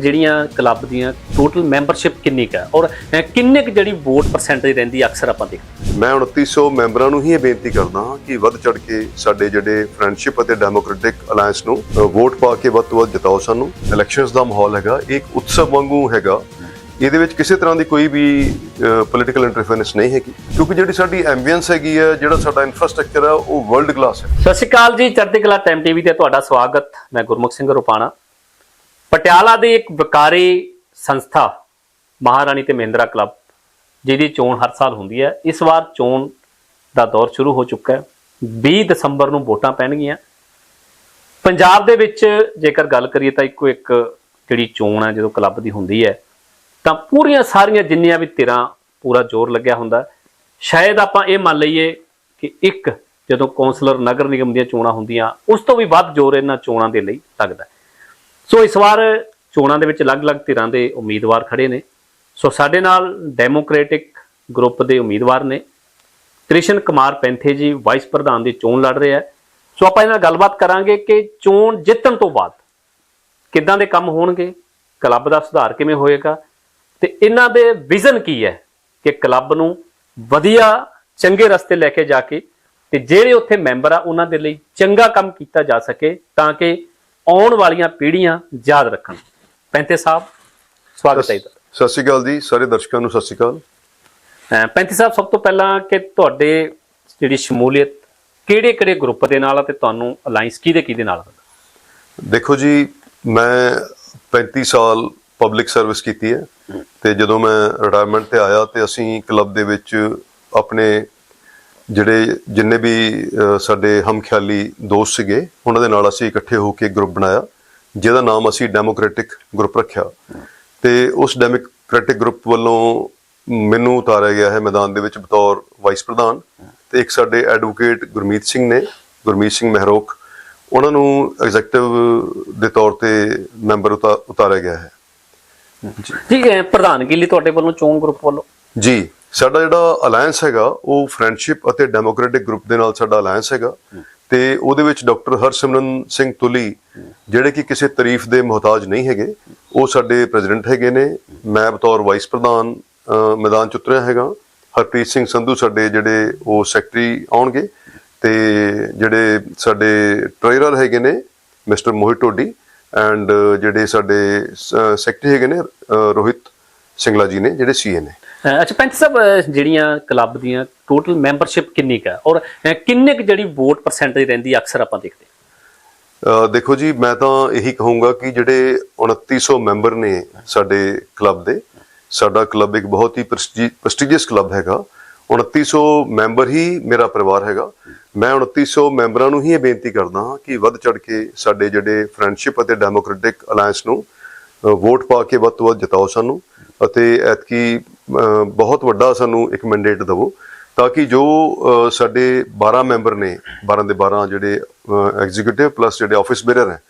ਜਿਹੜੀਆਂ ਕਲੱਬ ਦੀਆਂ total membership ਕਿੰਨੀ ਕੁ ਹੈ? ਔਰ ਕਿੰਨੇ ਕੁ ਜਿਹੜੀ ਵੋਟ ਪਰਸੈਂਟੇਜ ਰਹਿੰਦੀ ਹੈ ਅਕਸਰ ਆਪਾਂ ਦੇਖਦੇ ਮੈਂ 2900 ਮੈਂਬਰਾਂ ਨੂੰ ਹੀ ਇਹ ਬੇਨਤੀ ਕਰਦਾ ਹਾਂ ਕਿ ਵੱਧ ਚੜ ਕੇ ਸਾਡੇ ਜਿਹੜੇ ਫਰੈਂਡਸ਼ਿਪ ਅਤੇ ਡੈਮੋਕ੍ਰੈਟਿਕ ਅਲਾਈਅੰਸ ਨੂੰ ਵੋਟ ਪਾ ਕੇ ਵੱਧ ਤੋਂ ਵੱਧ ਜਿਤਾਓ ਸਾਨੂੰ। ਇਲੈਕਸ਼ਨਸ ਦਾ ਮਾਹੌਲ ਹੈਗਾ ਇੱਕ ਉਤਸਵ ਵਾਂਗੂ ਹੈਗਾ। ਇਹਦੇ ਵਿੱਚ ਕਿਸੇ ਤਰ੍ਹਾਂ ਦੀ ਕੋਈ ਵੀ ਪੋਲੀਟੀਕਲ ਇੰਟਰਫੇਰੈਂਸ ਨਹੀਂ ਹੈਗੀ। ਕਿਉਂਕਿ ਜਿਹੜੀ ਸਾਡੀ ਐਂਬੀਐਂਸ ਹੈਗੀ ਹੈ ਜਿਹੜਾ ਸਾਡਾ ਇਨਫਰਾਸਟ੍ਰਕਚਰ ਹੈ ਉਹ ਵਰਲਡ ਕਲਾਸ ਹੈ। ਸਤਿ ਸ਼੍ਰੀ ਅਕਾਲ ਜੀ ਚੜ੍ਹਦੀ ਕਲਾ ਟਾਈਮ ਟੀਵੀ ਤੇ ਤੁਹਾਡਾ ਸਵਾਗਤ। ਮੈਂ ਗੁਰਮੁਖ ਸਿੰਘ ਰੁਪਾਣਾ। ਪਟਿਆਲਾ ਦੀ ਇੱਕ ਵਕਾਰੀ ਸੰਸਥਾ ਮਹਾਰਾਣੀ ਤੇ ਮਹਿੰਦਰਾ ਕਲੱਬ, ਜਿਹਦੀ ਚੋਣ ਹਰ ਸਾਲ ਹੁੰਦੀ ਹੈ, ਇਸ ਵਾਰ ਚੋਣ ਦਾ ਦੌਰ ਸ਼ੁਰੂ ਹੋ ਚੁੱਕਾ ਹੈ। 20 ਦਸੰਬਰ ਨੂੰ ਵੋਟਾਂ ਪੈਣਗੀਆਂ। ਪੰਜਾਬ ਦੇ ਵਿੱਚ ਜੇਕਰ ਗੱਲ ਕਰੀਏ ਤਾਂ ਇੱਕੋ ਇੱਕ ਜਿਹੜੀ ਚੋਣ ਹੈ, ਜਦੋਂ ਕਲੱਬ ਦੀ ਹੁੰਦੀ ਹੈ, ਤਾਂ ਪੂਰੀਆਂ ਸਾਰੀਆਂ ਜਿੰਨੀਆਂ ਵੀ ਧਿਰਾਂ ਪੂਰਾ ਜ਼ੋਰ ਲੱਗਿਆ ਹੁੰਦਾ ਸ਼ਾਇਦ ਆਪਾਂ ਇਹ ਮੰਨ ਲਈਏ ਕਿ ਇੱਕ ਜਦੋਂ ਕੌਂਸਲਰ ਨਗਰ ਨਿਗਮ ਦੀਆਂ ਚੋਣਾਂ ਹੁੰਦੀਆਂ, ਉਸ ਤੋਂ ਵੀ ਵੱਧ ਜ਼ੋਰ ਇਹਨਾਂ ਚੋਣਾਂ ਦੇ ਲਈ ਲੱਗਦਾ ਸੋ ਇਸ ਵਾਰ ਚੋਣਾਂ ਦੇ ਵਿੱਚ ਅਲੱਗ-ਅਲੱਗ ਧਿਰਾਂ ਦੇ ਉਮੀਦਵਾਰ ਖੜੇ ਨੇ। ਸੋ ਸਾਡੇ ਨਾਲ ਡੈਮੋਕ੍ਰੈਟਿਕ ਗਰੁੱਪ ਦੇ ਉਮੀਦਵਾਰ ਨੇ। ਕ੍ਰਿਸ਼ਨ ਕੁਮਾਰ ਪੈਂਥੇ ਜੀ ਵਾਈਸ ਪ੍ਰਧਾਨ ਦੀ ਚੋਣ ਲੜ ਰਹੇ ਹੈ। ਸੋ ਆਪਾਂ ਇਹਨਾਂ ਨਾਲ ਗੱਲਬਾਤ ਕਰਾਂਗੇ ਕਿ ਚੋਣ ਜਿੱਤਣ ਤੋਂ ਬਾਅਦ ਕਿੱਦਾਂ ਦੇ ਕੰਮ ਹੋਣਗੇ, ਕਲੱਬ ਦਾ ਸੁਧਾਰ ਕਿਵੇਂ ਹੋਏਗਾ ਤੇ ਇਹਨਾਂ ਦੇ ਵਿਜ਼ਨ ਕੀ ਹੈ ਕਿ ਕਲੱਬ ਨੂੰ ਵਧੀਆ, ਚੰਗੇ ਰਸਤੇ ਲੈ ਕੇ ਜਾ ਕੇ ਤੇ ਜਿਹੜੇ ਉੱਥੇ ਮੈਂਬਰ ਆ, ਉਹਨਾਂ ਦੇ ਲਈ ਚੰਗਾ ਕੰਮ ਕੀਤਾ ਜਾ ਸਕੇ ਤਾਂ ਕਿ ਆਉਣ ਵਾਲੀਆਂ ਪੀੜ੍ਹੀਆਂ ਯਾਦ ਰੱਖਣ ਪੈਂਤੇ ਸਾਹਿਬ ਸਵਾਗਤ ਹੈ। ਸਤਿ ਸ਼੍ਰੀ ਅਕਾਲ ਜੀ ਸਾਰੇ ਦਰਸ਼ਕਾਂ ਨੂੰ ਸਤਿ ਸ਼੍ਰੀ ਅਕਾਲ ਪੈਂਤੀ ਸਾਹਿਬ ਸਭ ਤੋਂ ਪਹਿਲਾਂ ਕਿ ਤੁਹਾਡੇ ਜਿਹੜੀ ਸ਼ਮੂਲੀਅਤ ਕਿਹੜੇ ਕਿਹੜੇ ਗਰੁੱਪ ਦੇ ਨਾਲ ਆ ਤੇ ਤੁਹਾਨੂੰ ਅਲਾਈਅੰਸ ਕਿਹਦੇ ਕਿਹਦੇ ਨਾਲ? ਦੇਖੋ ਜੀ ਮੈਂ 35 ਸਾਲ ਪਬਲਿਕ ਸਰਵਿਸ ਕੀਤੀ ਹੈ ਤੇ ਜਦੋਂ ਮੈਂ ਰਿਟਾਇਰਮੈਂਟ ਤੇ ਆਇਆ ਤੇ ਅਸੀਂ ਕਲੱਬ ਦੇ ਵਿੱਚ ਆਪਣੇ ਜਿਹੜੇ ਜਿੰਨੇ ਵੀ ਸਾਡੇ ਹਮਖਿਆਲੀ ਦੋਸਤ ਸੀਗੇ ਉਹਨਾਂ ਦੇ ਨਾਲ ਅਸੀਂ ਇਕੱਠੇ ਹੋ ਕੇ ਗਰੁੱਪ ਬਣਾਇਆ ਜਿਹਦਾ ਨਾਮ ਅਸੀਂ ਡੈਮੋਕ੍ਰੈਟਿਕ ਗਰੁੱਪ ਰੱਖਿਆ। ਤੇ ਉਸ ਡੈਮੋਕ੍ਰੈਟਿਕ ਗਰੁੱਪ ਵੱਲੋਂ ਮੈਨੂੰ ਉਤਾਰਿਆ ਗਿਆ ਹੈ ਮੈਦਾਨ ਦੇ ਵਿੱਚ ਬਤੌਰ ਵਾਈਸ ਪ੍ਰਧਾਨ। ਤੇ ਇੱਕ ਸਾਡੇ ਐਡਵੋਕੇਟ ਗੁਰਮੀਤ ਸਿੰਘ ਨੇ ਗੁਰਮੀਤ ਸਿੰਘ ਮਹਿਰੋਕ ਉਹਨਾਂ ਨੂੰ ਐਗਜ਼ੈਕਟਿਵ ਦੇ ਤੌਰ ਤੇ ਮੈਂਬਰ ਉਤਾ- ਉਤਾਰਿਆ ਗਿਆ ਹੈ। ਜੀ ਅਹ ਪ੍ਰਧਾਨਗੀ ਲਈ ਤੁਹਾਡੇ ਵੱਲੋਂ ਚੋਣ ਗਰੁੱਪ ਵੱਲੋਂ? ਜੀ ਸਾਡਾ ਜਿਹੜਾ ਅਲਾਈਅੰਸ ਹੈਗਾ ਉਹ ਫਰੈਂਡਸ਼ਿਪ ਅਤੇ ਡੈਮੋਕ੍ਰੈਟਿਕ ਗਰੁੱਪ ਦੇ ਨਾਲ ਸਾਡਾ ਅਲਾਈਅੰਸ ਹੈਗਾ। ਤੇ ਉਹਦੇ ਵਿੱਚ ਡਾਕਟਰ ਹਰਸਿਮਰਨ ਸਿੰਘ ਤੁਲੀ ਜਿਹੜੇ ਕਿ ਕਿਸੇ ਤਾਰੀਫ ਦੇ ਮੁਹਤਾਜ ਨਹੀਂ ਹੈਗੇ ਉਹ ਸਾਡੇ ਪ੍ਰੈਜ਼ੀਡੈਂਟ ਹੈਗੇ ਨੇ। ਮੈਂ ਬਤੌਰ ਵਾਈਸ ਪ੍ਰਧਾਨ ਮੈਦਾਨ ਚ ਉਤਰਿਆ ਹੈਗਾ। ਹਰਪ੍ਰੀਤ ਸਿੰਘ ਸੰਧੂ ਸਾਡੇ ਜਿਹੜੇ ਉਹ ਸੈਕਟਰੀ ਆਉਣਗੇ ਤੇ ਜਿਹੜੇ ਸਾਡੇ ਟ੍ਰੇਨਰ ਹੈਗੇ ਨੇ ਮਿਸਟਰ ਮੋਹਿਤ ਟੋਡੀ ਐਂਡ ਜਿਹੜੇ ਸਾਡੇ ਸੈਕਟਰੀ ਹੈਗੇ ਨੇ ਰੋਹਿਤ ਸਿੰਗਲਾ ਜੀ ਨੇ ਜਿਹੜੇ ਸੀਏ ਨੇ। ਅੱਛਾ ਪੈਂਤੀ ਸਾਹਿਬ ਜਿਹੜੀਆਂ ਕਲੱਬ ਦੀਆਂ ਟੋਟਲ ਮੈਂਬਰਸ਼ਿਪ ਕਿੰਨੀ ਕੁ ਹੈ? ਔਰ ਕਿੰਨੇ ਕੁ ਜਿਹੜੀ ਵੋਟ ਪਰਸੈਂਟੇਜ ਰਹਿੰਦੀ ਅਕਸਰ ਆਪਾਂ ਦੇਖਦੇ ਦੇਖੋ ਜੀ, ਮੈਂ ਤਾਂ ਇਹੀ ਕਹੂੰਗਾ ਕਿ ਜਿਹੜੇ 2900 ਮੈਂਬਰ ਨੇ ਸਾਡੇ ਕਲੱਬ ਦੇ, ਸਾਡਾ ਕਲੱਬ ਇੱਕ ਬਹੁਤ ਹੀ ਪ੍ਰੈਸਟੀਜੀਅਸ ਕਲੱਬ ਹੈਗਾ। 2900 ਮੈਂਬਰ ਹੀ ਮੇਰਾ ਪਰਿਵਾਰ ਹੈਗਾ। ਮੈਂ 2900 ਮੈਂਬਰਾਂ ਨੂੰ ਹੀ ਇਹ ਬੇਨਤੀ ਕਰਦਾ ਹਾਂ ਕਿ ਵੱਧ ਚੜ ਕੇ ਸਾਡੇ ਜਿਹੜੇ ਫਰੈਂਡਸ਼ਿਪ ਅਤੇ ਡੈਮੋਕ੍ਰੈਟਿਕ ਅਲਾਈਅੰਸ ਨੂੰ ਵੋਟ ਪਾ ਕੇ ਵੱਧ ਤੋਂ ਵੱਧ ਜਿਤਾਓ ਸਾਨੂੰ। ਅਤੇ ਐਤਕੀ ਬਹੁਤ ਵੱਡਾ ਸਾਨੂੰ ਇੱਕ ਮੈਂਡੇਟ ਦਿਵੋ, ਤਾਂ ਕਿ ਜੋ ਸਾਡੇ 12 ਮੈਂਬਰ ਨੇ 12 ਦੇ 12 ਜਿਹੜੇ ਐਗਜ਼ੀਕਿਊਟਿਵ ਪਲੱਸ ਜਿਹੜੇ ਆਫਿਸ ਬੇਰਰ ਹੈ,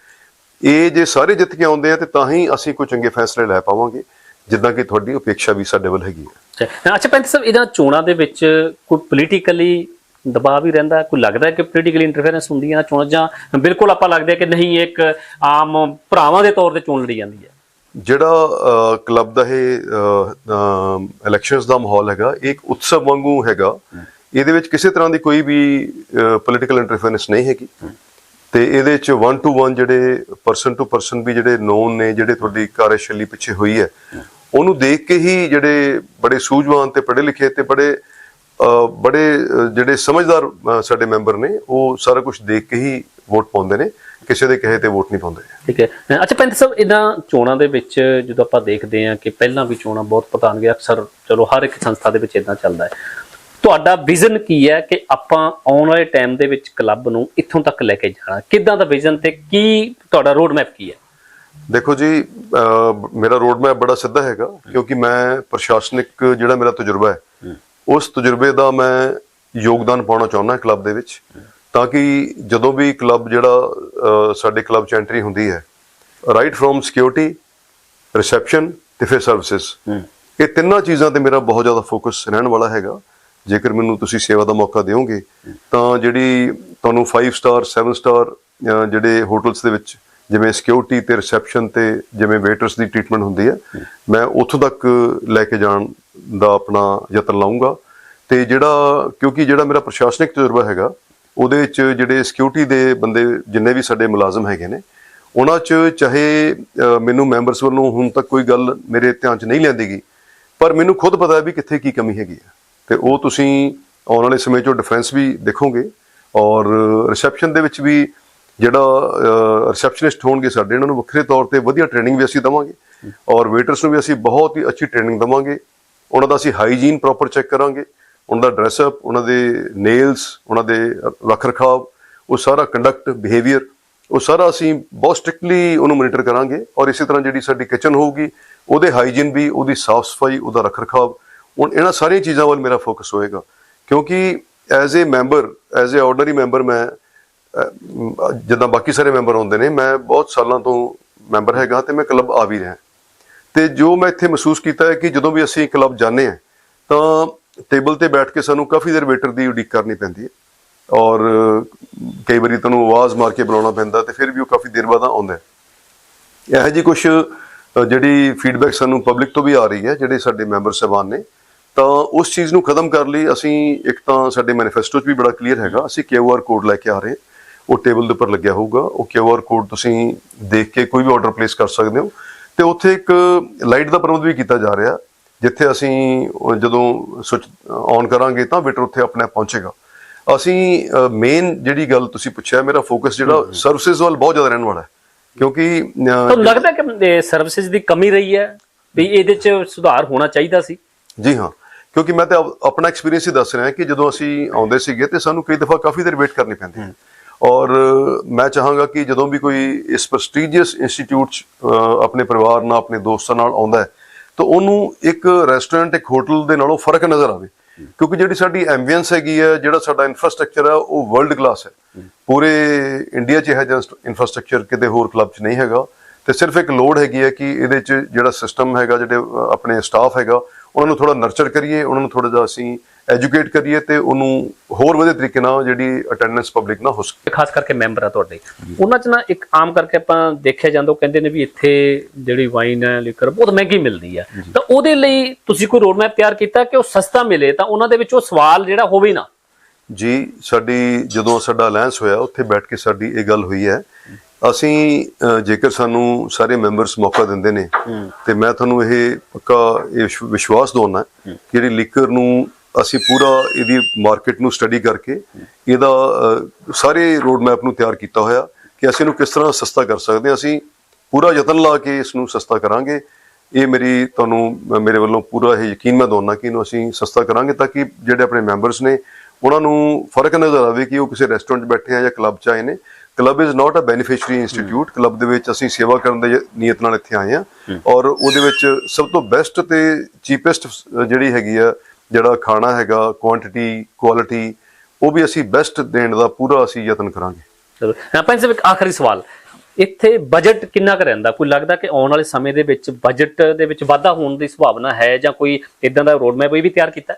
ਇਹ ਜੇ ਸਾਰੇ ਜਿੱਤ ਕੇ ਆਉਂਦੇ ਆ, ਤੇ ਤਾਂ ਹੀ ਅਸੀਂ ਕੋਈ ਚੰਗੇ ਫੈਸਲੇ ਲੈ ਪਾਵਾਂਗੇ, ਜਿੱਦਾਂ ਕਿ ਤੁਹਾਡੀ ਅਪੇକ୍ଷା ਵੀ ਸਾਡੇ ਵੱਲ ਹੈਗੀ ਹੈ। ਅੱਛਾ ਪੈਂਤੀ ਸਾਹਿਬ ਇਹਨਾਂ ਚੋਣਾਂ ਦੇ ਵਿੱਚ ਕੋਈ ਪੋਲੀਟੀਕਲੀ ਦਬਾਅ ਵੀ ਰਹਿੰਦਾ, ਕੋਈ ਲੱਗਦਾ ਕਿ ਪੋਲੀਟੀਕਲੀ ਇੰਟਰਫੇਰੈਂਸ ਹੁੰਦੀਆਂ ਚੋਣਾਂ, ਜਾਂ ਬਿਲਕੁਲ ਆਪਾਂ ਲੱਗਦਾ ਹੈ ਕਿ ਨਹੀਂ ਇਹ ਇੱਕ ਆਮ ਭਰਾਵਾਂ ਦੇ ਤੌਰ ਤੇ ਚੋਣ ਲੜੀ ਜਾਂਦੀ ਹੈ? ਜਿਹੜਾ ਕਲੱਬ ਦਾ ਇਹ ਇਲੈਕਸ਼ਨਸ ਦਾ ਮਾਹੌਲ ਹੈਗਾ, ਇਹ ਇੱਕ ਉਤਸਵ ਵਾਂਗੂ ਹੈਗਾ। ਇਹਦੇ ਵਿੱਚ ਕਿਸੇ ਤਰ੍ਹਾਂ ਦੀ ਕੋਈ ਵੀ ਪੋਲੀਟੀਕਲ ਇੰਟਰਫੇਰੈਂਸ ਨਹੀਂ ਹੈਗੀ। ਤੇ ਇਹਦੇ ਚ 1 ਟੂ 1 ਜਿਹੜੇ ਪਰਸਨ ਟੂ ਪਰਸਨ ਵੀ ਜਿਹੜੇ ਨੋਨ ਨੇ, ਜਿਹੜੇ ਤੁਹਾਡੀ ਕਾਰਜਸ਼ੈਲੀ ਪਿੱਛੇ ਹੋਈ ਹੈ, ਉਹਨੂੰ ਦੇਖ ਕੇ ਹੀ ਜਿਹੜੇ ਬੜੇ ਸੂਝਵਾਨ ਤੇ ਪੜ੍ਹੇ ਲਿਖੇ ਤੇ ਬੜੇ ਬੜੇ ਜਿਹੜੇ ਸਮਝਦਾਰ ਸਾਡੇ ਮੈਂਬਰ ਨੇ, ਉਹ ਸਾਰਾ ਕੁਝ ਦੇਖ ਕੇ ਹੀ ਵੋਟ ਪਾਉਂਦੇ ਨੇ। ਕਿਸੇ ਦੇ ਕਹੇ ਤੇ ਵੋਟ ਨਹੀਂ ਪਾਉਂਦੇ। ਠੀਕ ਹੈ। ਅੱਛਾ ਪੈਂਤੀ ਸਾਹਿਬ ਇਹਨਾਂ ਚੋਣਾਂ ਦੇ ਵਿੱਚ ਜਦੋਂ ਆਪਾਂ ਦੇਖਦੇ ਹਾਂ ਕਿ ਪਹਿਲਾਂ ਵੀ ਚੋਣਾਂ ਬਹੁਤ ਪ੍ਰਧਾਨਗੀ ਅਕਸਰ ਚਲੋ ਹਰ ਇੱਕ ਸੰਸਥਾ ਦੇ ਵਿੱਚ ਇਦਾਂ ਚੱਲਦਾ ਹੈ। ਤੁਹਾਡਾ ਵਿਜ਼ਨ ਕੀ ਹੈ ਕਿ ਆਪਾਂ ਆਉਣ ਵਾਲੇ ਟਾਈਮ ਦੇ ਵਿੱਚ ਕਲੱਬ ਨੂੰ ਇੱਥੋਂ ਤੱਕ ਲੈ ਕੇ ਜਾਣਾ? ਕਿੱਦਾਂ ਦਾ ਵਿਜ਼ਨ ਤੇ ਕੀ ਤੁਹਾਡਾ ਰੋਡ ਮੈਪ ਕੀ ਹੈ? ਦੇਖੋ ਜੀ ਮੇਰਾ ਰੋਡ ਮੈਪ ਬੜਾ ਸਿੱਧਾ ਹੈਗਾ ਕਿਉਂਕਿ ਮੈਂ ਪ੍ਰਸ਼ਾਸਨਿਕ ਜਿਹੜਾ ਮੇਰਾ ਤਜਰਬਾ ਹੈ ਉਸ ਤਜਰਬੇ ਦਾ ਮੈਂ ਯੋਗਦਾਨ ਪਾਉਣਾ ਚਾਹੁੰਦਾ ਕਲੱਬ ਦੇ ਵਿੱਚ। ਤਾਂ ਕਿ ਜਦੋਂ ਵੀ ਕਲੱਬ ਜਿਹੜਾ ਸਾਡੇ ਕਲੱਬ ਚ ਐਂਟਰੀ ਹੁੰਦੀ ਹੈ ਰਾਈਟ ਫਰੋਮ ਸਿਕਿਉਰਿਟੀ ਰਿਸੈਪਸ਼ਨ ਤੇ ਫਿਰ ਸਰਵਿਸਿਜ਼ ਇਹ ਤਿੰਨਾਂ ਚੀਜ਼ਾਂ ਤੇ ਮੇਰਾ ਬਹੁਤ ਜ਼ਿਆਦਾ ਫੋਕਸ ਰਹਿਣ ਵਾਲਾ ਹੈਗਾ। ਜੇਕਰ ਮੈਨੂੰ ਤੁਸੀਂ ਸੇਵਾ ਦਾ ਮੌਕਾ ਦਿਓਗੇ ਤਾਂ ਜਿਹੜੀ ਤੁਹਾਨੂੰ 5 ਸਟਾਰ 7 ਸਟਾਰ ਜਿਹੜੇ ਹੋਟਲਸ ਦੇ ਵਿੱਚ ਜਿਵੇਂ ਸਿਕਿਉਰਿਟੀ ਤੇ ਰਿਸੈਪਸ਼ਨ ਤੇ ਜਿਵੇਂ ਵੇਟਰਸ ਦੀ ਟ੍ਰੀਟਮੈਂਟ ਹੁੰਦੀ ਹੈ ਮੈਂ ਉੱਥੋਂ ਤੱਕ ਲੈ ਕੇ ਜਾਣ ਦਾ ਆਪਣਾ ਯਤਨ ਲਾਉਂਗਾ ਤੇ ਜਿਹੜਾ ਕਿਉਂਕਿ ਜਿਹੜਾ ਮੇਰਾ ਪ੍ਰਸ਼ਾਸਨਿਕ ਤਜਰਬਾ ਹੈਗਾ ਉਹਦੇ ਵਿੱਚ ਜਿਹੜੇ ਸਿਕਿਉਰਿਟੀ ਦੇ ਬੰਦੇ ਜਿੰਨੇ ਵੀ ਸਾਡੇ ਮੁਲਾਜ਼ਮ ਹੈਗੇ ਨੇ, ਉਹਨਾਂ 'ਚ ਚਾਹੇ ਮੈਨੂੰ ਮੈਂਬਰਸ ਵੱਲੋਂ ਹੁਣ ਤੱਕ ਕੋਈ ਗੱਲ ਮੇਰੇ ਧਿਆਨ 'ਚ ਨਹੀਂ ਲਿਆਂਦੀ ਗਈ, ਪਰ ਮੈਨੂੰ ਖੁਦ ਪਤਾ ਹੈ ਵੀ ਕਿੱਥੇ ਕੀ ਕਮੀ ਹੈਗੀ ਹੈ ਤੇ ਉਹ ਤੁਸੀਂ ਆਉਣ ਵਾਲੇ ਸਮੇਂ 'ਚੋਂ ਡਿਫਰੈਂਸ ਵੀ ਦੇਖੋਗੇ ਔਰ ਰਿਸੈਪਸ਼ਨ ਦੇ ਵਿੱਚ ਵੀ ਜਿਹੜਾ ਰਿਸੈਪਸ਼ਨਿਸਟ ਹੋਣਗੇ ਸਾਡੇ, ਇਹਨਾਂ ਨੂੰ ਵੱਖਰੇ ਤੌਰ ਤੇ ਵਧੀਆ ਟ੍ਰੇਨਿੰਗ ਵੀ ਅਸੀਂ ਦਵਾਂਗੇ ਔਰ ਵੇਟਰਸ ਨੂੰ ਵੀ ਅਸੀਂ ਬਹੁਤ ਹੀ ਅੱਛੀ ਟ੍ਰੇਨਿੰਗ ਦਵਾਂਗੇ, ਉਹਨਾਂ ਦਾ ਅਸੀਂ ਹਾਈਜੀਨ ਪ੍ਰੋਪਰ ਚੈੱਕ ਕਰਾਂਗੇ ਉਹਨਾਂ ਦਾ ਡਰੈਸ ਅਪ ਉਹਨਾਂ ਦੇ ਨੇਲਸ ਉਹਨਾਂ ਦੇ ਰੱਖ ਰਖਾਵ, ਉਹ ਸਾਰਾ ਕੰਡਕਟ ਬਿਹੇਵੀਅਰ ਉਹ ਸਾਰਾ ਅਸੀਂ ਬਹੁਤ ਸਟ੍ਰਿਕਟਲੀ ਉਹਨੂੰ ਮੋਨੀਟਰ ਕਰਾਂਗੇ ਔਰ ਇਸੇ ਤਰ੍ਹਾਂ ਜਿਹੜੀ ਸਾਡੀ ਕਿਚਨ ਹੋਊਗੀ, ਉਹਦੇ ਹਾਈਜੀਨ ਵੀ, ਉਹਦੀ ਸਾਫ਼ ਸਫ਼ਾਈ, ਉਹਦਾ ਰੱਖ ਰਖਾਵ, ਹੁਣ ਇਹਨਾਂ ਸਾਰੀਆਂ ਚੀਜ਼ਾਂ ਵੱਲ ਮੇਰਾ ਫੋਕਸ ਹੋਏਗਾ। ਕਿਉਂਕਿ as a member as a ordinary member ਮੈਂ ਜਿੱਦਾਂ ਬਾਕੀ ਸਾਰੇ ਮੈਂਬਰ ਹੁੰਦੇ ਨੇ, ਮੈਂ ਬਹੁਤ ਸਾਲਾਂ ਤੋਂ ਮੈਂਬਰ ਹੈਗਾ ਤੇ ਮੈਂ ਕਲੱਬ ਆ ਵੀ ਰਿਹਾ। ਤੇ ਜੋ ਮੈਂ ਇੱਥੇ ਮਹਿਸੂਸ ਕੀਤਾ ਹੈ ਕਿ ਜਦੋਂ ਵੀ ਅਸੀਂ ਕਲੱਬ ਜਾਂਦੇ ਹਾਂ, ਤਾਂ ਟੇਬਲ ਤੇ ਬੈਠ ਕੇ ਸਾਨੂੰ ਕਾਫੀ ਦੇਰ ਵੇਟਰ ਦੀ ਉਡੀਕ ਕਰਨੀ ਪੈਂਦੀ ਹੈ। ਔਰ, ਕਈ ਵਾਰੀ ਤੁਹਾਨੂੰ ਆਵਾਜ਼ ਮਾਰ ਕੇ ਬੁਲਾਉਣਾ ਪੈਂਦਾ ਤੇ ਫਿਰ ਵੀ ਉਹ ਕਾਫੀ ਦੇਰ ਬਾਅਦ ਆਉਂਦਾ ਇਹੋ ਜਿਹੀ ਕੁਝ ਜਿਹੜੀ ਫੀਡਬੈਕ ਸਾਨੂੰ ਪਬਲਿਕ ਤੋਂ ਵੀ ਆ ਰਹੀ ਹੈ, ਜਿਹੜੇ ਸਾਡੇ ਮੈਂਬਰ ਸਹਿਬਾਨ ਨੇ, ਤਾਂ ਉਸ ਚੀਜ਼ ਨੂੰ ਖਤਮ ਕਰ ਲਈ ਅਸੀਂ ਇੱਕ ਤਾਂ ਸਾਡੇ ਮੈਨੀਫੈਸਟੋ 'ਚ ਵੀ ਬੜਾ ਕਲੀਅਰ ਹੈਗਾ, ਅਸੀਂ ਕਿਊਆਰ ਕੋਡ ਲੈ ਕੇ ਆ ਰਹੇ ਹਾਂ। ਉਹ ਟੇਬਲ ਦੇ ਉੱਪਰ ਲੱਗਿਆ ਹੋਊਗਾ। ਉਹ ਕਿਊਆਰ ਕੋਡ ਤੁਸੀਂ ਦੇਖ ਕੇ ਕੋਈ ਵੀ ਆਰਡਰ ਪਲੇਸ ਕਰ ਸਕਦੇ ਹੋ। ਤੇ ਉੱਥੇ ਇੱਕ ਲਾਈਟ ਦਾ ਪ੍ਰਬੰਧ ਵੀ ਕੀਤਾ ਜਾ ਰਿਹਾ। ਜਿੱਥੇ ਅਸੀਂ ਜਦੋਂ ਸੁਚ ਔਨ ਕਰਾਂਗੇ ਤਾਂ ਵੇਟਰ ਉੱਥੇ ਆਪਣੇ ਆਪ ਪਹੁੰਚੇਗਾ। ਅਸੀਂ ਮੇਨ ਜਿਹੜੀ ਗੱਲ ਤੁਸੀਂ ਪੁੱਛਿਆ ਮੇਰਾ ਫੋਕਸ ਜਿਹੜਾ ਸਰਵਿਸਿਜ਼ ਵੱਲ ਬਹੁਤ ਜ਼ਿਆਦਾ ਰਹਿਣ ਵਾਲਾ ਹੈ। ਕਿਉਂਕਿ ਤੁਹਾਨੂੰ ਲੱਗਦਾ ਕਿ ਸਰਵਿਸਿਜ਼ ਦੀ ਕਮੀ ਰਹੀ ਹੈ ਵੀ ਇਹਦੇ 'ਚ ਸੁਧਾਰ ਹੋਣਾ ਚਾਹੀਦਾ ਸੀ। ਜੀ ਹਾਂ। ਕਿਉਂਕਿ ਮੈਂ ਤਾਂ ਆਪ- ਆਪਣਾ ਐਕਸਪੀਰੀਅੰਸ ਹੀ ਦੱਸ ਰਿਹਾ ਕਿ ਜਦੋਂ ਅਸੀਂ ਆਉਂਦੇ ਸੀਗੇ ਤੇ ਸਾਨੂੰ ਕਈ ਦਫਾ ਕਾਫੀ ਦੇਰ ਵੇਟ ਕਰਨੀ ਪੈਂਦੀ ਹੈ। ਔਰ ਮੈਂ ਚਾਹਾਂਗਾ ਕਿ ਜਦੋਂ ਵੀ ਕੋਈ ਇਸ ਪ੍ਰੈਸਟੀਜੀਅਸ ਇੰਸਟੀਚਿਊਟ ਆਪਣੇ ਪਰਿਵਾਰ ਨਾਲ ਆਪਣੇ ਦੋਸਤਾਂ ਨਾਲ ਆਉਂਦਾ ਹੈ ਤਾਂ ਉਹਨੂੰ ਇੱਕ ਰੈਸਟੋਰੈਂਟ ਇੱਕ ਹੋਟਲ ਦੇ ਨਾਲੋਂ ਫ਼ਰਕ ਨਜ਼ਰ ਆਵੇ। ਕਿਉਂਕਿ ਜਿਹੜੀ ਸਾਡੀ ਐਂਬੀਐਂਸ ਹੈਗੀ ਹੈ, ਜਿਹੜਾ ਸਾਡਾ ਇਨਫਰਾਸਟ੍ਰਕਚਰ ਹੈ, ਉਹ ਵਰਲਡ ਕਲਾਸ ਹੈ। ਪੂਰੇ ਇੰਡੀਆ 'ਚ ਹੈ ਜਿਹਾ ਇਨਫਰਾਸਟ੍ਰਕਚਰ ਕਿਤੇ ਹੋਰ ਕਲੱਬ 'ਚ ਨਹੀਂ ਹੈਗਾ। ਤੇ ਸਿਰਫ ਇੱਕ ਲੋੜ ਹੈਗੀ ਹੈ ਕਿ ਇਹਦੇ 'ਚ ਜਿਹੜਾ ਸਿਸਟਮ ਹੈਗਾ, ਜਿਹੜੇ ਆਪਣੇ ਸਟਾਫ ਹੈਗਾ, ਉਹਨਾਂ ਨੂੰ ਥੋੜਾ ਨਰਚਰ ਕਰੀਏ, ਉਹਨਾਂ ਨੂੰ ਥੋੜਾ ਜਿਹਾ ਅਸੀਂ ਐਜੂਕੇਟ ਕਰੀਏ ਤੇ ਉਹਨੂੰ ਹੋਰ ਵਧੀਆ ਤਰੀਕੇ ਨਾਲ ਜਿਹੜੀ ਅਟੈਂਡੈਂਸ ਪਬਲਿਕ ਨਾਲ ਹੋ ਸਕੇ। ਖਾਸ ਕਰਕੇ ਮੈਂਬਰ ਆ ਤੁਹਾਡੇ। ਉਹਨਾਂ 'ਚ ਨਾ ਇੱਕ ਆਮ ਕਰਕੇ ਆਪਾਂ ਦੇਖਿਆ ਜਾਂਦਾ ਉਹ ਕਹਿੰਦੇ ਨੇ ਵੀ ਇੱਥੇ ਜਿਹੜੀ ਵਾਈਨ ਹੈ ਲਿਕਰ ਬਹੁਤ ਮਹਿੰਗੀ ਮਿਲਦੀ ਹੈ ਤਾਂ ਉਹਦੇ ਲਈ ਤੁਸੀਂ ਕੋਈ ਰੋਡ ਮੈਪ ਤਿਆਰ ਕੀਤਾ ਕਿ ਉਹ ਸਸਤਾ ਮਿਲੇ ਤਾਂ ਉਹਨਾਂ ਦੇ ਵਿੱਚ ਉਹ ਸਵਾਲ ਜਿਹੜਾ ਹੋਵੇ ਨਾ? ਜੀ ਸਾਡੀ ਜਦੋਂ ਸਾਡਾ ਅਲਾਈਅੰਸ ਹੋਇਆ ਉੱਥੇ ਬੈਠ ਕੇ ਸਾਡੀ ਇਹ ਗੱਲ ਹੋਈ ਹੈ। ਅਸੀਂ ਜੇਕਰ ਸਾਨੂੰ ਸਾਰੇ ਮੈਂਬਰਸ ਮੌਕਾ ਦਿੰਦੇ ਨੇ ਤੇ ਮੈਂ ਤੁਹਾਨੂੰ ਇਹ ਪੱਕਾ ਇਹ ਵਿਸ਼ਵਾਸ ਦਵਾਉਣਾ ਕਿ ਜਿਹੜੀ ਲਿਕਰ ਨੂੰ ਅਸੀਂ ਪੂਰਾ ਇਹਦੀ ਮਾਰਕੀਟ ਨੂੰ ਸਟੱਡੀ ਕਰਕੇ ਇਹਦਾ ਸਾਰੇ ਰੋਡ ਮੈਪ ਨੂੰ ਤਿਆਰ ਕੀਤਾ ਹੋਇਆ ਕਿ ਅਸੀਂ ਇਹਨੂੰ ਕਿਸ ਤਰ੍ਹਾਂ ਸਸਤਾ ਕਰ ਸਕਦੇ ਹਾਂ। ਅਸੀਂ ਪੂਰਾ ਯਤਨ ਲਾ ਕੇ ਇਸ ਨੂੰ ਸਸਤਾ ਕਰਾਂਗੇ। ਇਹ ਮੇਰੀ ਤੁਹਾਨੂੰ ਮੇਰੇ ਵੱਲੋਂ ਪੂਰਾ ਇਹ ਯਕੀਨ ਮੈਂ ਦਵਾਉਣਾ ਕਿ ਇਹਨੂੰ ਅਸੀਂ ਸਸਤਾ ਕਰਾਂਗੇ ਤਾਂ ਕਿ ਜਿਹੜੇ ਆਪਣੇ ਮੈਂਬਰਸ ਨੇ ਉਹਨਾਂ ਨੂੰ ਫ਼ਰਕ ਨਜ਼ਰ ਆਵੇ ਕਿ ਉਹ ਕਿਸੇ ਰੈਸਟੋਰੈਂਟ 'ਚ ਬੈਠੇ ਆ ਜਾਂ ਕਲੱਬ 'ਚ ਆਏ ਨੇ। Club is not a beneficiary institute club ਦੇ ਵਿੱਚ ਅਸੀਂ ਸੇਵਾ ਕਰਨ ਦੇ ਨੀਅਤ ਨਾਲ ਇੱਥੇ ਆਏ ਆ ਔਰ ਉਹਦੇ ਵਿੱਚ ਸਭ ਤੋਂ ਬੈਸਟ ਤੇ ਚੀਪੈਸਟ ਜਿਹੜੀ ਹੈਗੀ ਆ ਜਿਹੜਾ ਖਾਣਾ ਹੈਗਾ ਕੁਆਂਟੀਟੀ ਕੁਆਲਿਟੀ ਉਹ ਵੀ ਅਸੀਂ ਬੈਸਟ ਦੇਣ ਦਾ ਪੂਰਾ ਅਸੀਂ ਯਤਨ ਕਰਾਂਗੇ ਚਲੋ ਪੰਜ ਸਾਹਿਬ ਇੱਕ ਆਖਰੀ ਸਵਾਲ ਇੱਥੇ ਬਜਟ ਕਿੰਨਾ ਕੁ ਰਹਿੰਦਾ ਕੋਈ ਲੱਗਦਾ ਕਿ ਆਉਣ ਵਾਲੇ ਸਮੇਂ ਦੇ ਵਿੱਚ ਬਜਟ ਦੇ ਵਿੱਚ ਵਾਧਾ ਹੋਣ ਦੀ ਸੰਭਾਵਨਾ ਹੈ ਜਾਂ ਕੋਈ ਇਦਾਂ ਦਾ ਰੋਡ ਮੈਪ ਵੀ ਤਿਆਰ ਕੀਤਾ?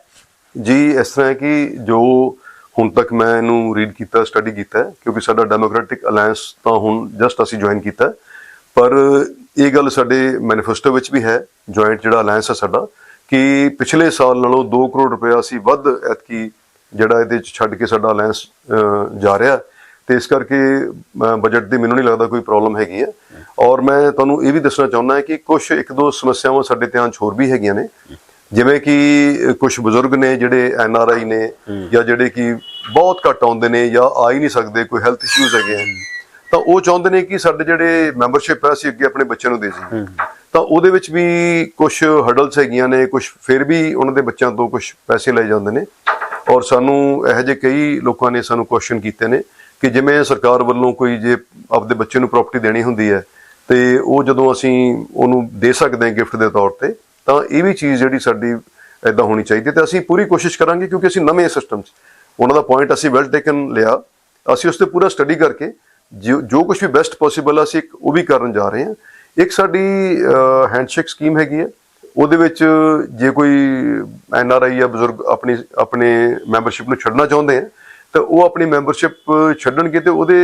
ਜੀ ਇਸ ਤਰ੍ਹਾਂ ਕਿ ਜੋ ਹੁਣ ਤੱਕ ਮੈਂ ਇਹਨੂੰ ਰੀਡ ਕੀਤਾ ਸਟੱਡੀ ਕੀਤਾ ਕਿਉਂਕਿ ਸਾਡਾ ਡੈਮੋਕ੍ਰੈਟਿਕ ਅਲਾਈਅੰਸ ਤਾਂ ਹੁਣ ਜਸਟ ਅਸੀਂ ਜੁਆਇਨ ਕੀਤਾ। ਪਰ ਇਹ ਗੱਲ ਸਾਡੇ ਮੈਨੀਫੈਸਟੋ ਵਿੱਚ ਵੀ ਹੈ ਜੁਆਇੰਟ ਜਿਹੜਾ ਅਲਾਈਅੰਸ ਹੈ ਸਾਡਾ ਕਿ ਪਿਛਲੇ ਸਾਲ ਨਾਲੋਂ 2 ਕਰੋੜ ਰੁਪਏ ਅਸੀਂ ਵੱਧ ਐਤਕੀ ਜਿਹੜਾ ਇਹਦੇ ਚ ਛੱਡ ਕੇ ਸਾਡਾ ਅਲਾਈਅੰਸ ਜਾ ਰਿਹਾ। ਤੇ ਇਸ ਕਰਕੇ ਬਜਟ ਦੀ ਮੈਨੂੰ ਨਹੀਂ ਲੱਗਦਾ ਕੋਈ ਪ੍ਰੋਬਲਮ ਹੈਗੀ ਹੈ। ਔਰ ਮੈਂ ਤੁਹਾਨੂੰ ਇਹ ਵੀ ਦੱਸਣਾ ਚਾਹੁੰਦਾ ਹਾਂ ਕਿ ਕੁਝ ਇੱਕ ਦੋ ਸਮੱਸਿਆਵਾਂ ਸਾਡੇ ਧਿਆਨ 'ਚ ਹੋਰ ਵੀ ਹੈਗੀਆਂ ਨੇ। ਜਿਵੇਂ ਕਿ ਕੁਝ ਬਜ਼ੁਰਗ ਨੇ ਜਿਹੜੇ ਐਨ ਆਰ ਆਈ ਨੇ ਜਾਂ ਜਿਹੜੇ ਕਿ ਬਹੁਤ ਘੱਟ ਆਉਂਦੇ ਨੇ ਜਾਂ ਆ ਹੀ ਨਹੀਂ ਸਕਦੇ, ਕੋਈ ਹੈਲਥ ਇਸ਼ੂਜ਼ ਹੈਗੇ ਆ, ਤਾਂ ਉਹ ਚਾਹੁੰਦੇ ਨੇ ਕਿ ਸਾਡੇ ਜਿਹੜੇ ਮੈਂਬਰਸ਼ਿਪ ਹੈ ਅਸੀਂ ਅੱਗੇ ਆਪਣੇ ਬੱਚਿਆਂ ਨੂੰ ਦੇ ਜੀ ਤਾਂ ਉਹਦੇ ਵਿੱਚ ਵੀ ਕੁਝ ਹਰਡਲਸ ਹੈਗੀਆਂ ਨੇ ਕੁਝ ਫਿਰ ਵੀ ਉਹਨਾਂ ਦੇ ਬੱਚਿਆਂ ਤੋਂ ਕੁਝ ਪੈਸੇ ਲਏ ਜਾਂਦੇ ਨੇ। ਔਰ ਸਾਨੂੰ ਇਹੋ ਜਿਹੇ ਕਈ ਲੋਕਾਂ ਨੇ ਸਾਨੂੰ ਕੁਐਸਚਨ ਕੀਤੇ ਨੇ ਕਿ ਜਿਵੇਂ ਸਰਕਾਰ ਵੱਲੋਂ ਕੋਈ ਜੇ ਆਪਦੇ ਬੱਚੇ ਨੂੰ ਪ੍ਰਾਪਰਟੀ ਦੇਣੀ ਹੁੰਦੀ ਹੈ, ਤੇ ਉਹ ਜਦੋਂ ਅਸੀਂ ਉਹਨੂੰ ਦੇ ਸਕਦੇ ਹਾਂ ਗਿਫਟ ਦੇ ਤੌਰ ਤੇ, ਤਾਂ ਇਹ ਵੀ ਚੀਜ਼ ਜਿਹੜੀ ਸਾਡੀ ਐਦਾਂ ਹੋਣੀ ਚਾਹੀਦੀ ਹੈ ਤੇ ਅਸੀਂ ਪੂਰੀ ਕੋਸ਼ਿਸ਼ ਕਰਾਂਗੇ ਕਿਉਂਕਿ ਅਸੀਂ ਨਵੇਂ ਸਿਸਟਮ 'ਚ ਉਹਨਾਂ ਦਾ ਪੁਆਇੰਟ ਅਸੀਂ ਵੈਲ ਟੇਕਨ ਲਿਆ। ਅਸੀਂ ਉਸ ਤੇ ਪੂਰਾ ਸਟੱਡੀ ਕਰਕੇ ਜੋ ਜੋ ਕੁਝ ਵੀ ਬੈਸਟ ਪੋਸੀਬਲ ਆ, ਅਸੀਂ ਇੱਕ ਉਹ ਵੀ ਕਰਨ ਜਾ ਰਹੇ ਹਾਂ। ਇੱਕ ਸਾਡੀ ਹੈਂਡਸ਼ੇਕ ਸਕੀਮ ਹੈਗੀ ਹੈ। ਉਹਦੇ ਵਿੱਚ ਜੇ ਕੋਈ ਐਨ ਆਰ ਆਈ ਜਾਂ ਬਜ਼ੁਰਗ ਆਪਣੀ, ਆਪਣੇ ਮੈਂਬਰਸ਼ਿਪ ਨੂੰ ਛੱਡਣਾ ਚਾਹੁੰਦੇ ਆ, ਤਾਂ ਉਹ ਆਪਣੀ ਮੈਂਬਰਸ਼ਿਪ ਛੱਡਣਗੇ ਤੇ ਉਹਦੇ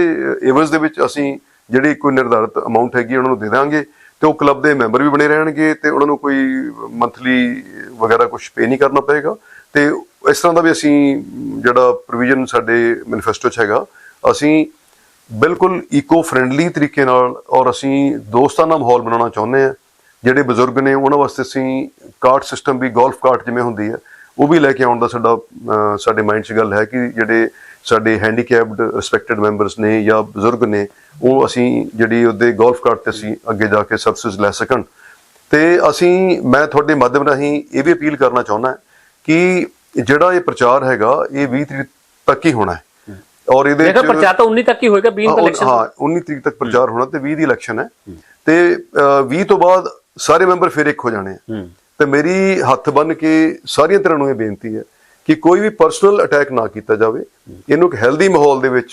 ਏਵਜ਼ ਦੇ ਵਿੱਚ ਅਸੀਂ ਜਿਹੜੀ ਕੋਈ ਨਿਰਧਾਰਿਤ ਅਮਾਉਂਟ ਹੈਗੀ ਉਹਨਾਂ ਨੂੰ ਦੇ ਦਾਂਗੇ। ਤੇ ਉਹ ਕਲੱਬ ਦੇ ਮੈਂਬਰ ਵੀ ਬਣੇ ਰਹਿਣਗੇ ਤੇ ਉਹਨਾਂ ਨੂੰ ਕੋਈ ਮੰਥਲੀ ਵਗੈਰਾ ਕੁਝ ਪੇ ਨਹੀਂ ਕਰਨਾ ਪਏਗਾ। ਤੇ ਇਸ ਤਰ੍ਹਾਂ ਦਾ ਵੀ ਅਸੀਂ ਜਿਹੜਾ ਪ੍ਰੋਵੀਜ਼ਨ ਸਾਡੇ ਮੈਨੀਫੈਸਟੋ 'ਚ ਹੈਗਾ, ਅਸੀਂ ਬਿਲਕੁਲ ਈਕੋ ਫ੍ਰੈਂਡਲੀ ਤਰੀਕੇ ਨਾਲ ਔਰ ਅਸੀਂ ਦੋਸਤਾਨਾ ਮਾਹੌਲ ਬਣਾਉਣਾ ਚਾਹੁੰਦੇ ਹਾਂ। ਜਿਹੜੇ ਬਜ਼ੁਰਗ ਨੇ ਉਹਨਾਂ ਵਾਸਤੇ ਅਸੀਂ ਕਾਰਟ ਸਿਸਟਮ ਵੀ ਗੋਲਫ ਕਾਰਟ ਜਿਵੇਂ ਹੁੰਦੀ ਹੈ, ਉਹ ਵੀ ਲੈ ਕੇ ਆਉਣ ਦਾ ਸਾਡਾ ਸਾਡੇ ਮਾਈਂਡ 'ਚ ਗੱਲ ਹੈ ਕਿ ਜਿਹੜੇ ਸਾਡੇ ਹੈਂਡੀਕੈਪਡ ਰਿਸਪੈਕਟਡ ਮੈਂਬਰਸ ਨੇ ਜਾਂ ਬਜ਼ੁਰਗ ਨੇ, ਉਹ ਅਸੀਂ ਜਿਹੜੀ ਉਹਦੇ ਗੋਲਫ ਕਾਰਟ ਤੇ ਅਸੀਂ ਅੱਗੇ ਜਾ ਕੇ ਸਰਵਿਸਿਜ਼ ਲੈ ਸਕਣ। ਤੇ ਅਸੀਂ, ਮੈਂ ਤੁਹਾਡੇ ਮਾਧਿਅਮ ਰਾਹੀਂ ਇਹ ਵੀ ਅਪੀਲ ਕਰਨਾ ਚਾਹੁੰਦਾ ਕਿ ਜਿਹੜਾ ਇਹ ਪ੍ਰਚਾਰ ਹੈਗਾ, ਇਹ 20 ਤਰੀਕ ਤੱਕ ਹੀ ਹੋਣਾ ਹੈ। ਔਰ ਇਹਦੇ ਦੇਖੋ 'ਚ- ਪ੍ਰਚਾਰ ਤਾਂ 19 ਤੱਕ ਹੀ ਹੋਏਗਾ 20 ਹਾਂ, ਦਾ ਉਹ- ਇਲੈਕਸ਼ਨ ਹਾਂ 19 ਤਰੀਕ ਤੱਕ ਪ੍ਰਚਾਰ ਹੋਣਾ ਤੇ 20 ਦੀ ਇਲੈਕਸ਼ਨ ਹੈ। ਤੇ ਅਹ, 20 ਤੋਂ ਬਾਅਦ ਸਾਰੇ ਮੈਂਬਰ ਫਿਰ ਇੱਕ ਹੋ ਜਾਣੇ ਆ। ਤੇ ਮੇਰੀ ਹੱਥ ਬੰਨ ਕੇ ਸਾਰੀਆਂ ਤਰ੍ਹਾਂ ਨੂੰ ਇਹ ਬੇਨਤੀ ਹੈ ਕਿ ਕੋਈ ਵੀ ਪਰਸਨਲ ਅਟੈਕ ਨਾ ਕੀਤਾ ਜਾਵੇ। ਇਹਨੂੰ ਇੱਕ ਹੈਲਦੀ ਮਾਹੌਲ ਦੇ ਵਿੱਚ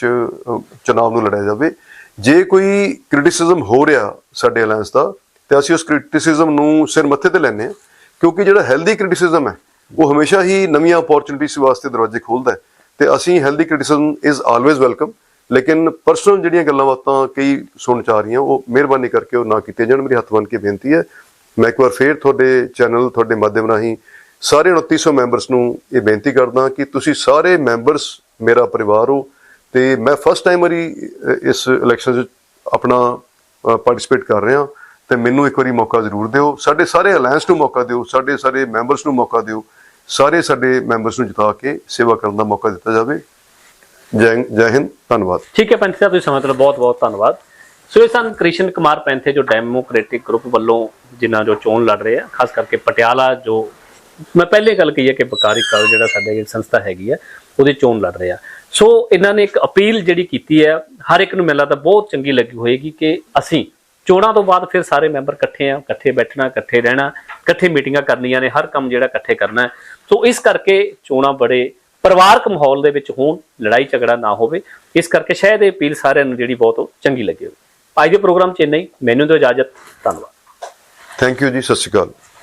ਚੁਣਾਵ ਨੂੰ ਲੜਿਆ ਜਾਵੇ। ਜੇ ਕੋਈ ਕ੍ਰਿਟਿਸਿਜ਼ਮ ਹੋ ਰਿਹਾ ਸਾਡੇ ਅਲਾਈਅੰਸ ਦਾ ਤੇ ਅਸੀਂ ਉਸ ਕ੍ਰਿਟਿਸਿਜ਼ਮ ਨੂੰ ਸਿਰ ਮੱਥੇ ਤੇ ਲੈਨੇ ਆ ਕਿਉਂਕਿ ਜਿਹੜਾ ਹੈਲਦੀ ਕ੍ਰਿਟਿਸਿਜ਼ਮ ਹੈ ਉਹ ਹਮੇਸ਼ਾ ਹੀ ਨਵੀਆਂ ਅਪੋਰਚੁਨਿਟੀਜ਼ ਵਾਸਤੇ ਦਰਵਾਜ਼ੇ ਖੋਲਦਾ ਹੈ। ਤੇ ਅਸੀਂ healthy criticism is always welcome ਲੇਕਿਨ ਪਰਸਨਲ ਜਿਹੜੀਆਂ ਗੱਲਾਂ ਬਾਤਾਂ ਕਈ ਸੁਣ ਚ ਆ ਰਹੀਆਂ, ਉਹ ਮਿਹਰਬਾਨੀ ਕਰਕੇ ਉਹ ਨਾ ਕੀਤੀਆਂ ਜਾਣ, ਮੇਰੀ ਹੱਥ ਬੰਨ ਕੇ ਬੇਨਤੀ ਹੈ। ਮੈਂ ਇੱਕ ਵਾਰ ਫੇਰ ਤੁਹਾਡੇ ਚੈਨਲ ਤੁਹਾਡੇ ਮਾਧਿਅਮ ਰਾਹੀਂ ਸਾਰੇ 2900 ਮੈਂਬਰਸ ਨੂੰ ਇਹ ਬੇਨਤੀ ਕਰਦਾ ਕਿ ਤੁਸੀਂ ਸਾਰੇ ਮੈਂਬਰਸ ਮੇਰਾ ਪਰਿਵਾਰ ਹੋ ਤੇ ਮੈਂ ਫਸਟ ਟਾਈਮ ਵਾਰੀ ਇਸ ਇਲੈਕਸ਼ਨ 'ਚ ਆਪਣਾ ਪਾਰਟਿਸਿਪੇਟ ਕਰ ਰਿਹਾ। ਤੇ ਮੈਨੂੰ ਇੱਕ ਵਾਰੀ ਮੌਕਾ ਜ਼ਰੂਰ ਦਿਓ। ਸਾਡੇ ਸਾਰੇ ਅਲਾਈਅੰਸ ਨੂੰ ਮੌਕਾ ਦਿਓ, ਸਾਡੇ ਸਾਰੇ ਮੈਂਬਰਸ ਨੂੰ ਮੌਕਾ ਦਿਓ। ਸਾਰੇ ਸਾਡੇ ਮੈਂਬਰਸ ਨੂੰ ਜਿਤਾ ਕੇ ਸੇਵਾ ਕਰਨ ਦਾ ਮੌਕਾ ਦਿੱਤਾ ਜਾਵੇ। ਜੈ ਜੈ ਹਿੰਦ, ਧੰਨਵਾਦ। ਠੀਕ ਹੈ ਪੈਂਥੇ ਸਾਹਿਬ, ਤੁਸੀਂ ਸਮਾਂ ਤੋਂ ਬਹੁਤ ਬਹੁਤ ਧੰਨਵਾਦ। ਸੋ ਇਹ ਸਨ ਕ੍ਰਿਸ਼ਨ ਕੁਮਾਰ ਪੈਂਥੇ, ਜੋ ਡੈਮੋਕ੍ਰੈਟਿਕ ਗਰੁੱਪ ਵੱਲੋਂ ਜਿਨ੍ਹਾਂ ਜੋ ਚੋਣ ਲੜ ਰਹੇ ਆ, ਖਾਸ ਕਰਕੇ ਪਟਿਆਲਾ, ਜੋ ਮੈਂ ਪਹਿਲੇ ਗੱਲ ਕਹੀ ਹੈ ਕਿ ਬਕਾਰੀ ਕਾਲ ਜਿਹੜਾ ਸਾਡੇ ਸੰਸਥਾ ਹੈਗੀ ਹੈ ਉਹਦੀ ਚੋਣ ਲੜ ਰਹੇ ਆ। ਸੋ ਇਹਨਾਂ ਨੇ ਇੱਕ ਅਪੀਲ ਜਿਹੜੀ ਕੀਤੀ ਹੈ, ਹਰ ਇੱਕ ਨੂੰ ਮੈਨੂੰ ਲੱਗਦਾ ਬਹੁਤ ਚੰਗੀ ਲੱਗੀ ਹੋਏਗੀ ਕਿ ਅਸੀਂ ਚੋਣਾਂ ਤੋਂ ਬਾਅਦ ਫਿਰ ਸਾਰੇ ਮੈਂਬਰ ਇਕੱਠੇ ਆ, ਇਕੱਠੇ ਬੈਠਣਾ, ਇਕੱਠੇ ਰਹਿਣਾ, ਇਕੱਠੇ ਮੀਟਿੰਗਾਂ ਕਰਨੀਆਂ ਨੇ, ਹਰ ਕੰਮ ਜਿਹੜਾ ਇਕੱਠੇ ਕਰਨਾ ਸੋ ਇਸ ਕਰਕੇ ਚੋਣਾਂ ਬੜੇ ਪਰਿਵਾਰਕ ਮਾਹੌਲ ਦੇ ਵਿੱਚ ਹੋਣ, ਲੜਾਈ ਝਗੜਾ ਨਾ ਹੋਵੇ। ਇਸ ਕਰਕੇ ਸ਼ਾਇਦ ਇਹ ਅਪੀਲ ਸਾਰਿਆਂ ਨੂੰ ਜਿਹੜੀ ਬਹੁਤ ਚੰਗੀ ਲੱਗੇ ਹੋਵੇ। ਅੱਜ ਦੇ ਪ੍ਰੋਗਰਾਮ ਚ ਇੰਨਾ ਹੀ। ਮੈਨੂੰ ਦਿਓ ਇਜਾਜ਼ਤ। ਧੰਨਵਾਦ। ਥੈਂਕ ਯੂ ਜੀ, ਸਤਿ ਸ਼੍ਰੀ ਅਕਾਲ।